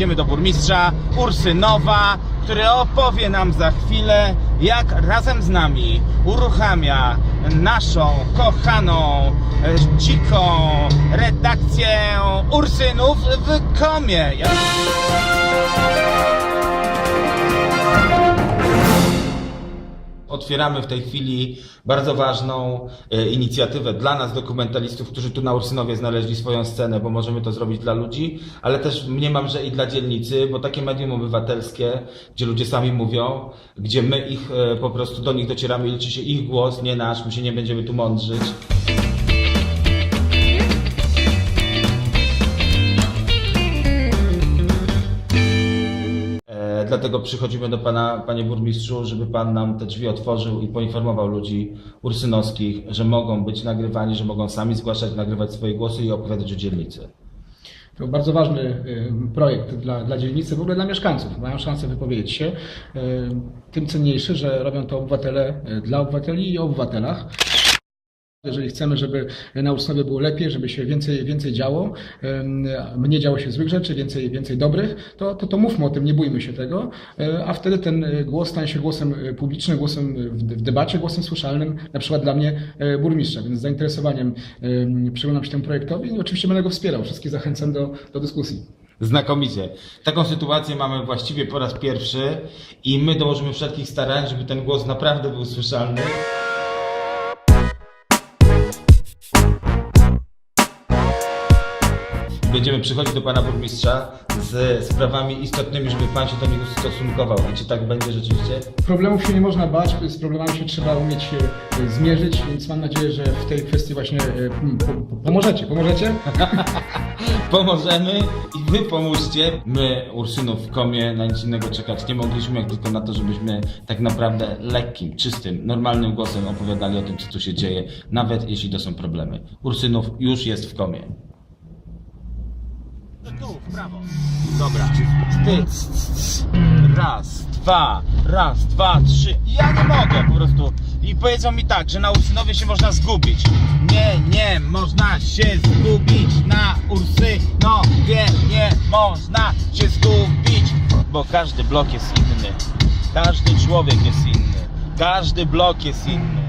jedziemy do burmistrza Ursynowa, który opowie nam za chwilę, jak razem z nami uruchamia naszą kochaną, e, dziką redakcję Ursynów w Komie. Otwieramy w tej chwili bardzo ważną e, inicjatywę dla nas, dokumentalistów, którzy tu na Ursynowie znaleźli swoją scenę, bo możemy to zrobić dla ludzi, ale też mniemam, że i dla dzielnicy, bo takie medium obywatelskie, gdzie ludzie sami mówią, gdzie my ich e, po prostu do nich docieramy i liczy się ich głos, nie nasz, my się nie będziemy tu mądrzyć. Dlatego przychodzimy do pana, panie burmistrzu, żeby pan nam te drzwi otworzył i poinformował ludzi ursynowskich, że mogą być nagrywani, że mogą sami zgłaszać, nagrywać swoje głosy i opowiadać o dzielnicy. To bardzo ważny y, projekt dla, dla dzielnicy, w ogóle dla mieszkańców. Mają szansę wypowiedzieć się. Y, Tym cenniejszy, że robią to obywatele y, dla obywateli i o obywatelach. Jeżeli chcemy, żeby na Ursynowie było lepiej, żeby się więcej, więcej działo, mniej działo się złych rzeczy, więcej, więcej dobrych, to, to, to mówmy o tym, nie bójmy się tego, y, a wtedy ten głos stanie się głosem publicznym, głosem w, debacie, głosem słyszalnym, na przykład dla mnie y, burmistrza, więc z zainteresowaniem przyglądam się temu projektowi i oczywiście będę go wspierał. Wszystkich zachęcam do, do dyskusji. Znakomicie. Taką sytuację mamy właściwie po raz pierwszy i my dołożymy wszelkich starań, żeby ten głos naprawdę był słyszalny. Będziemy przychodzić do pana burmistrza z sprawami istotnymi, żeby pan się do nich ustosunkował. I czy tak będzie rzeczywiście? Problemów się nie można bać, z problemami się trzeba umieć się e, zmierzyć, więc mam nadzieję, że w tej kwestii właśnie e, po, pomożecie. Pomożecie? Pomożemy i wy pomóżcie. My, Ursynów w komie, na nic innego czekać nie mogliśmy, jak tylko na to, żebyśmy tak naprawdę lekkim, czystym, normalnym głosem opowiadali o tym, co tu się dzieje, nawet jeśli to są problemy. Ursynów już jest w komie. Tu, w prawo. Dobra. Ty. Raz, dwa, raz, dwa, trzy. Ja nie mogę po prostu. I powiedzą mi tak, że na Ursynowie się można zgubić. Nie, nie można się zgubić na Ursynowie. Nie można się zgubić, bo każdy blok jest inny. Każdy człowiek jest inny. Każdy blok jest inny.